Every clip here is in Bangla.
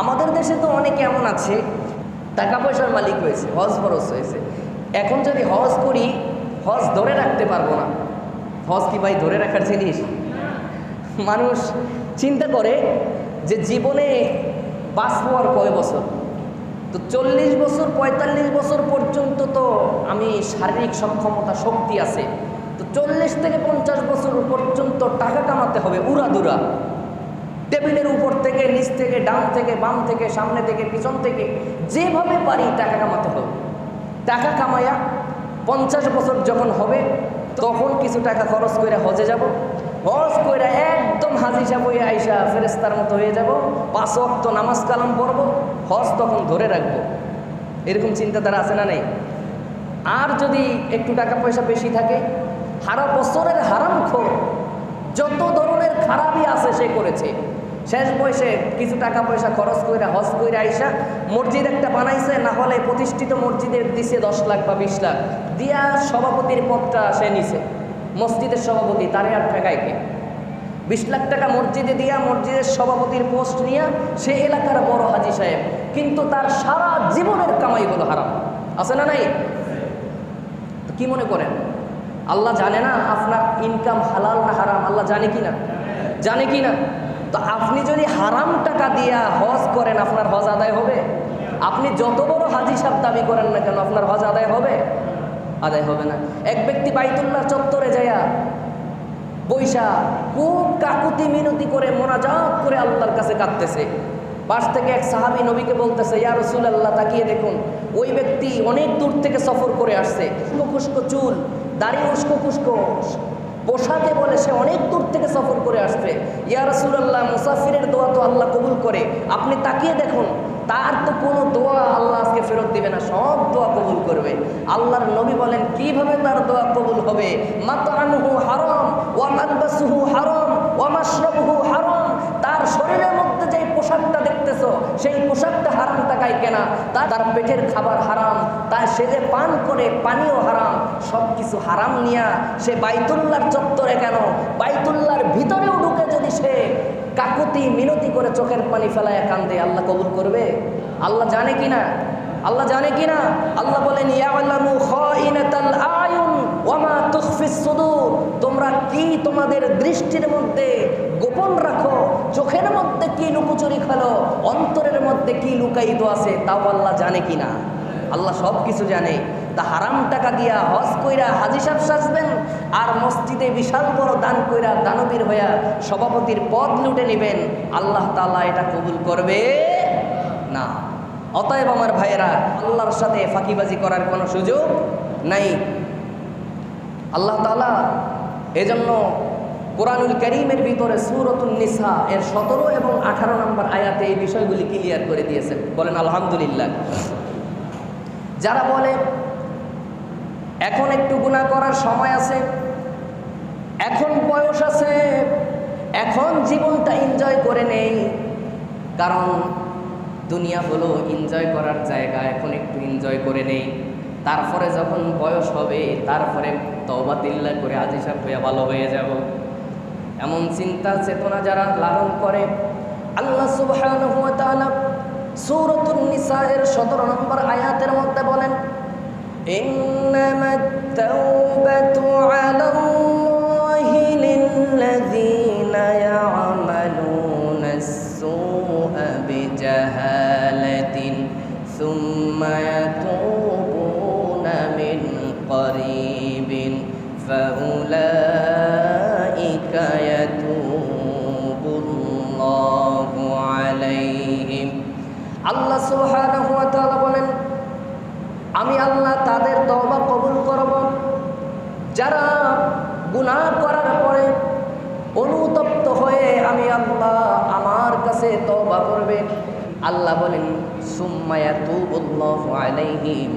আমাদের দেশে তো অনেকে এমন আছে টাকা পয়সার মালিক হয়েছে, হজ খরচ হয়েছে। এখন যদি হজ করি, হজ ধরে রাখতে পারব না। হজ কি ভাই ধরে রাখার জিনিস? মানুষ চিন্তা করে যে জীবনে বাঁচবো আর কয় বছর? তো চল্লিশ বছর, পঁয়তাল্লিশ বছর পর্যন্ত তো আমি শারীরিক সক্ষমতা, শক্তি আছে। তো চল্লিশ থেকে পঞ্চাশ বছর পর্যন্ত টাকা কামাতে হবে, উড়াদুরা। টেবিলের উপর থেকে, নিচ থেকে, ডান থেকে, বাম থেকে, সামনে থেকে, পিছন থেকে, যেভাবে পারি টাকা কামাতে হবে। টাকা কামায়া পঞ্চাশ বছর যখন হবে, তখন কিছু টাকা খরচ করে হজে যাব। হজ করে একদম হাজি হয়ে আইসা ফেরেস্তার মতো হয়ে যাব। পাঁচ অক্ত নামাজ কালাম পড়ব, হজ তখন ধরে রাখব। এরকম চিন্তাধারা আছে না নেই? আর যদি একটু টাকা পয়সা বেশি থাকে, হারা বছরের হারাম খোর যত ধরনের খারাপই আছে সে করেছে। শেষ বয়সে কিছু টাকা পয়সা খরচ করে হজ করে আইসা মসজিদ একটা বানাইছে, না হলে প্রতিষ্ঠিত মসজিদের দিছে দশ লাখ বা বিশ লাখ। দিয়া সভাপতির পদটা সে নিছে। মসজিদের সভাপতি, তারে আর ঠেকায় কে? বিশ লাখ টাকা মসজিদে দিয়া মসজিদের সভাপতির পোস্ট নিয়ে সে এলাকার বড় হাজি সাহেব। কিন্তু তার সারা জীবনের কামাই হলো হারাম। আছে না নাই? কি মনে করেন? আল্লাহ জানে না আপনার ইনকাম হালাল না হারাম? আল্লাহ জানে কি না জানে কি না তো আপনি যদি হারাম টাকা দিয়া হজ করেন, আপনার হজ আদায় হবে। আপনি যত বড় হাজি সাহেব দাবি করেন না কেন, আপনার হজ আদায় হবে? আদায় হবে না। এক ব্যক্তি বাইতুল্লাহ চত্বরে যায়া বৈশা খুব কাকুতি মিনতি করে, মোনাজাত করে আল্লাহর কাছে কাঁদতেছে। পাশ থেকে এক সাহাবি নবীকে বলতেছে, ইয়া রসুল আল্লাহ তাকিয়ে দেখুন, ওই ব্যক্তি অনেক দূর থেকে সফর করে আসছে। খুস্কো চুল, দাড়ি উস্কো খুস্কো পোশাকে বলে সে অনেক দূর থেকে সফর করে আসছে। ইয়া রসুল আল্লাহ মুসাফিরের দোয়া তো আল্লাহ কবুল করে। আপনি তাকিয়ে দেখুন, তার তো কোনো দোয়া আল্লাহ আজকে ফেরত দিবে না, সব দোয়া কবুল করবে। আল্লাহর নবী বলেন, কীভাবে তার দোয়া কবুল হবে? মাতানহু হারম, ওয়া মানবাসুহু হারাম, ওয়া মাশরাবুহু হারাম। তার শরীরের মধ্যে যে পোশাকটা দেখতেছ, সেই পোশাকটা হারাম টাকায় কেনা। তা তার পেটের খাবার হারাম, তার সে যে পান করে পানিও হারাম সব কিছু হারাম নিয়া সে বাইতুল্লার চত্বরে কেন? বাইতুল্লাহর ভিতরেও ঢুকে যদি সে কাকুতি মিনতি করে চোখের পানি ফেলায় কান্দে, আল্লাহ কবুল করবে? আল্লাহ জানে কি না আল্লাহ জানে কি না আল্লাহ বলেন তোমরা কি তোমাদের দৃষ্টির মধ্যে গোপন রাখো? চোখের মধ্যে কি লুকোচুরি খেলো, অন্তরের মধ্যে কি লুকায়িত আছে, তাও আল্লাহ জানে কি না আল্লাহ সব কিছু জানে। তা হারাম টাকা দিয়া হজ কইরা হাজি সাহেব সাজবেন আর মসজিদে বিশাল বড় দান কইরা দানবীর হইয়া সভাপতির পদ লুটে নেবেন, আল্লাহ তাআলা এটা কবুল করবে না। অতএব আমার ভাইয়েরা, আল্লাহর সাথে ফাঁকিবাজি করার কোনো সুযোগ নাই। আল্লাহ তাআলা এজন্য কোরআনুল করিমের ভিতরে সুরতুল নিসা এর সতেরো এবং আঠারো নম্বর আয়াতে এই বিষয়গুলি ক্লিয়ার করে দিয়েছেন। বলেন, আলহামদুলিল্লাহ। যারা বলে, এখন একটু গুণা করার সময় আছে, এখন বয়স আছে, এখন জীবনটা এনজয় করে নেই। কারণ দুনিয়া হলো এনজয় করার জায়গা, এখন একটু এনজয় করে নেই। তারপরে যখন বয়স হবে, তারপরে তবা দিল্লা করে আজিসাব হয়ে ভালো হয়ে যাব। এমন চিন্তা, চেতনা যারা লালন করে। আল্লাহ সুবহানাহু ওয়া তাআলা নম্বর আয়াতের মধ্যে বলেন ইন্নামাত তাওবাতু কাছে তওবা করবে। আল্লাহ বলেন সুম্মায়া তুবুল্লাহু আলাইহিম।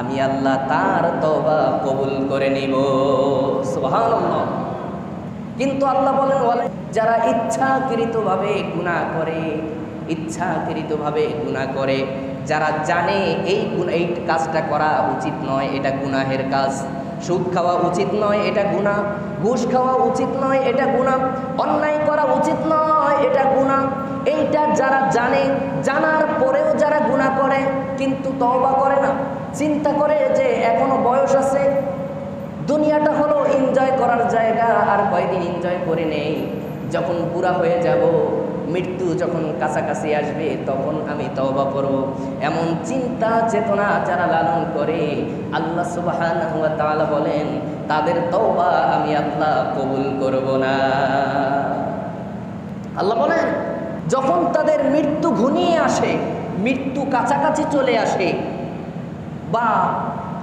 আমি আল্লাহ তার তবা কবুল করে নিব। কিন্তু আল্লাহ বলেন বলে যারা ইচ্ছাকৃতভাবে গুনাহ করে, ইচ্ছাকৃতভাবে গুনাহ করে, যারা জানে এই গুণ এই কাজটা করা উচিত নয়, এটা গুনাহের কাজ। সুদ খাওয়া উচিত নয়, এটা গুনাহ। ঘুষ খাওয়া উচিত নয়, এটা গুনাহ। অন্যায় করা উচিত নয়, এটা গুনাহ। এইটা যারা জানে, জানার পরেও যারা গুণা করে, কিন্তু তওবা করে না। চিন্তা করে যে এখনও বয়স আছে, দুনিয়াটা হলো এনজয় করার জায়গা, আর কয়দিন এনজয় করে নেই। যখন বুড়া হয়ে যাব, মৃত্যু যখন কাছাকাছি আসবে, তখন আমি তওবা করব। এমন চিন্তা, চেতনা যারা লালন করে, আল্লাহ সুবহানাহু ওয়া তাআলা বলেন, তাদের তওবা আমি আল্লাহ কবুল করব না। আল্লাহ বলেন যখন তাদের মৃত্যু ঘনিয়ে আসে, মৃত্যু কাছাকাছি চলে আসে বা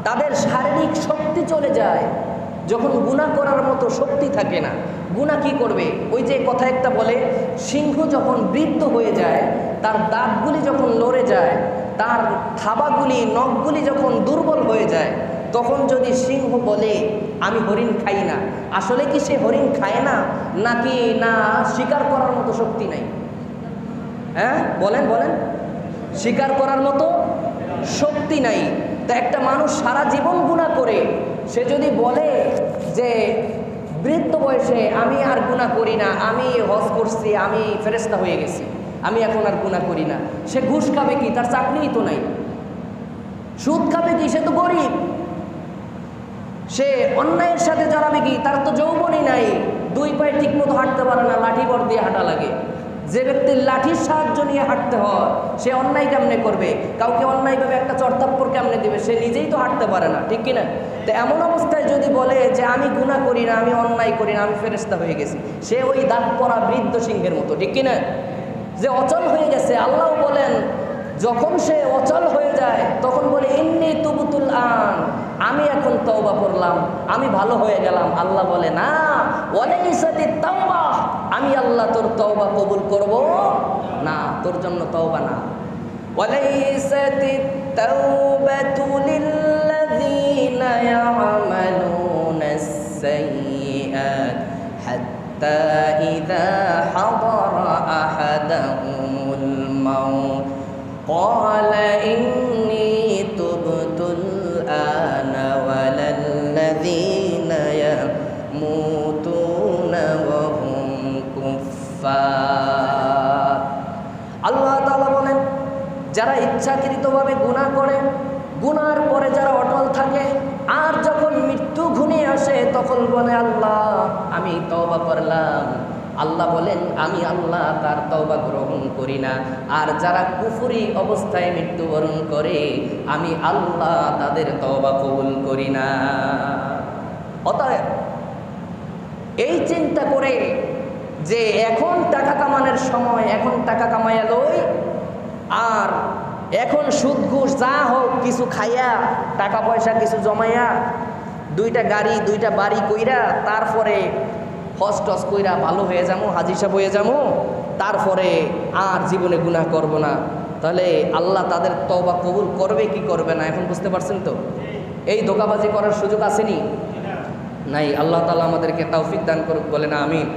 তাদের শারীরিক শক্তি চলে যায়, যখন গুণা করার মতো শক্তি থাকে না গুণা কি করবে? ওই যে কথা একটা বলে, সিংহ যখন বৃদ্ধ হয়ে যায়, তার দাঁতগুলি যখন লড়ে যায়, তার থাবাগুলি, নখগুলি যখন দুর্বল হয়ে যায়, তখন যদি সিংহ বলে, আমি হরিণ খাই না, আসলে কি সে হরিণ খায় না? নাকি না শিকার করার মতো শক্তি নাই? হ্যাঁ বলেন বলেন। স্বীকার করার মতো শক্তি নাই। তা একটা মানুষ সারা জীবন গুণা করে, সে যদি বলে যে, বৃদ্ধ বয়সে আমি আর গুণা করি না, আমি হজ করছি, আমি ফেরেস্তা হয়ে গেছি, আমি এখন আর গুণা করি না। সে ঘুষ খাবে কি? তার চাকরিই তো নাই। সুদ খাবে কি? সে তো গরিব। সে অন্যায়ের সাথে জড়াবে কি? তার তো যৌবনই নাই। দুই পায়ে ঠিক মতো হাঁটতে পারে না, লাঠি বর দিয়ে হাঁটা লাগে। যে ব্যক্তির লাঠির সাহায্য নিয়ে হাঁটতে হয়, সে অন্যায় কেমনে করবে? কাউকে অন্যায়ভাবে একটা চর্তাপ্পর কেমনে দিবে? সে নিজেই তো হাঁটতে পারে না, ঠিক কিনা? তো এমন অবস্থায় যদি বলে যে আমি গুণা করি না, আমি অন্যায় করি না, আমি ফেরেস্তা হয়ে গেছি, সে ওই দাঁত পরা বৃদ্ধ সিংহের মতো, ঠিক কিনা? যে অচল হয়ে গেছে আল্লাহ বলেন, যখন সে অচল হয়ে যায়, তখন বলে এমনি তুবুতুল আন, আমি এখন তওবা করলাম, আমি ভালো হয়ে গেলাম। আল্লাহ বলে, না, ওয়ালাইসাতি তাওবা আমি আল্লাহ তোর তওবা কবুল করব? না, তোর জন্য তওবা না। ওয়ালাইসাতিত তাওবাতু লিল্লাযীনা ইয়ামালুনা। ইচ্ছাকৃতভাবে গুনাহ করে। গুনার পরে যারা অটল থাকে, আর যখন মৃত্যু ঘনিয়ে আসে, তখন বলে, আল্লাহ, আমি তওবা করলাম। আল্লাহ বলেন, আমি আল্লাহ তার তওবা গ্রহণ করি না। আর যারা কুফুরি অবস্থায় মৃত্যুবরণ করে, আমি আল্লাহ তাদের তওবা কবুল করি না। অতএব, এই চিন্তা করে যে এখন টাকা কামানোর সময়, এখন টাকা কামাইয়া লই, আর এখন সুদ ঘুষ যা হোক কিছু খাইয়া টাকা পয়সা কিছু জমাইয়া দুইটা গাড়ি দুইটা বাড়ি কইরা তারপরে হস টস কইরা ভালো হয়ে যাব হাজির সাহেব হয়ে যাব তারপরে আর জীবনে গুনাহ করব না। তাহলে আল্লাহ তাদের তওবা কবুল করবে কি করবে না এখন বুঝতে পারছেন তো? এই ধোকাবাজি করার সুযোগ আসেনি নাই আল্লাহ তালা আমাদেরকে তৌফিক দান করুক বলে না আমিন।